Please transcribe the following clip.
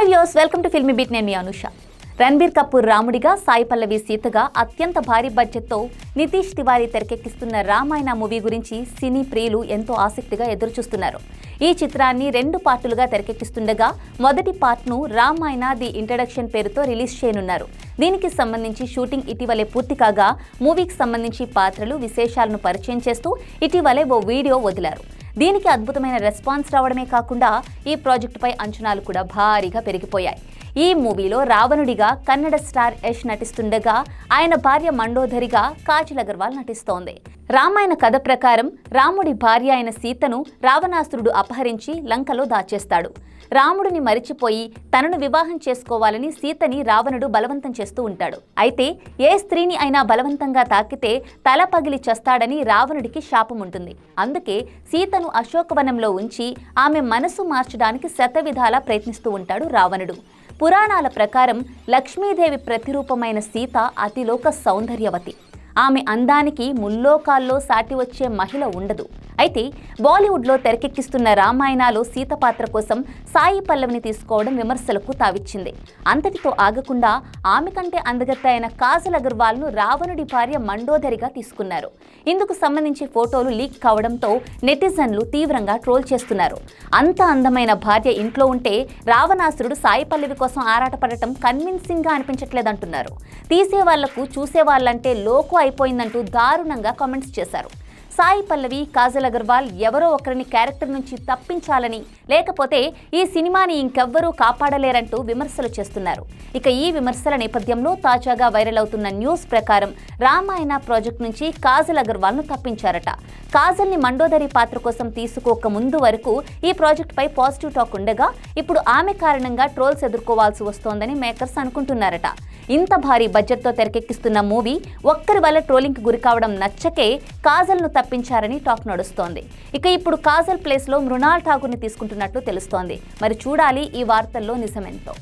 Hi views welcome to Filmi Beat నేను మీ అనుష. రణబీర్ కపూర్ రాముడిగా సాయి పల్లవి సీతగా అత్యంత భారీ బడ్జెట్తో నితీష్ తివారీ తెరకెక్కిస్తున్న రామాయణ మూవీ గురించి సినీ ప్రియులు ఎంతో ఆసక్తిగా ఎదురుచూస్తున్నారు. ఈ చిత్రాన్ని రెండు పార్టులుగా తెరకెక్కిస్తుండగా మొదటి పార్ట్ను రామాయణ ది ఇంట్రడక్షన్ పేరుతో రిలీజ్ చేయనున్నారు. దీనికి సంబంధించి షూటింగ్ ఇటీవలే పూర్తి కాగా మూవీకి సంబంధించి పాత్రలు విశేషాలను పరిచయం చేస్తూ ఇటీవలే ఓ వీడియో వదిలారు. దీనికి అద్భుతమైన రెస్పాన్స్ రావడమే కాకుండా ఈ ప్రాజెక్టుపై అంచనాలు కూడా భారీగా పెరిగిపోయాయి. ఈ మూవీలో రావణుడిగా కన్నడ స్టార్ యష్ నటిస్తుండగా ఆయన భార్య మండోదరిగా కాజల్ అగర్వాల్ నటిస్తోంది. రామాయణ కథ ప్రకారం రాముడి భార్య అయిన సీతను రావణాసురుడు అపహరించి లంకలో దాచేస్తాడు. రాముడిని మరిచిపోయి తనను వివాహం చేసుకోవాలని సీతని రావణుడు బలవంతం చేస్తూ ఉంటాడు. అయితే ఏ స్త్రీని అయినా బలవంతంగా తాకితే తల పగిలి చస్తాడని రావణుడికి శాపం ఉంటుంది అందుకే సీతను అశోకవనంలో ఉంచి ఆమె మనసు మార్చడానికి శతవిధాలా ప్రయత్నిస్తూ ఉంటాడు రావణుడు. పురాణాల ప్రకారం లక్ష్మీదేవి ప్రతిరూపమైన సీత అతిలోక సౌందర్యవతి. ఆమె అందానికి ముల్లోకాల్లో సాటి వచ్చే మహిళ ఉండదు. అయితే బాలీవుడ్లో తెరకెక్కిస్తున్న రామాయణాలు సీత పాత్ర కోసం సాయి పల్లవిని తీసుకోవడం విమర్శలకు తావిచ్చింది. అంతటితో ఆగకుండా ఆమె కంటే అందగత్త అయిన కాజల్ అగర్వాల్ను రావణుడి భార్య మండోదరిగా తీసుకున్నారు. ఇందుకు సంబంధించి ఫోటోలు లీక్ కావడంతో నెటిజన్లు తీవ్రంగా ట్రోల్ చేస్తున్నారు. అంత అందమైన భార్య ఇంట్లో ఉంటే రావణాసురుడు సాయి పల్లవి కోసం ఆరాటపడటం కన్విన్సింగ్గా అనిపించట్లేదంటున్నారు. తీసే వాళ్ళకు చూసే వాళ్ళంటే లోకు అయిపోయిందంటూ దారుణంగా కామెంట్స్ చేశారు. సాయి పల్లవి కాజల్ అగర్వాల్ ఎవరో ఒకరిని క్యారెక్టర్ నుంచి తప్పించాలని లేకపోతే ఈ సినిమాని ఇంకెవ్వరూ కాపాడలేరంటూ విమర్శలు చేస్తున్నారు. ఇక ఈ విమర్శల నేపథ్యంలో తాజాగా వైరల్ అవుతున్న న్యూస్ ప్రకారం రామాయణ ప్రాజెక్ట్ నుంచి కాజల్ అగర్వాల్ను తప్పించారట. కాజల్ని మండోదరి పాత్ర కోసం తీసుకోక ముందు వరకు ఈ ప్రాజెక్టుపై పాజిటివ్ టాక్ ఉండగా ఇప్పుడు ఆమె కారణంగా ట్రోల్స్ ఎదుర్కోవాల్సి వస్తోందని మేకర్స్ అనుకుంటున్నారట. ఇంత భారీ బడ్జెట్తో తెరకెక్కిస్తున్న మూవీ ఒక్కరి వల్ల ట్రోలింగ్కి గురికావడం నచ్చకే కాజల్ను తప్పించారని టాక్ నడుస్తోంది. ఇక ఇప్పుడు కాజల్ ప్లేస్లో మృణాల్ ఠాకూర్ని తీసుకుంటున్నట్లు తెలుస్తోంది. మరి చూడాలి ఈ వార్తల్లో నిజమెంతో.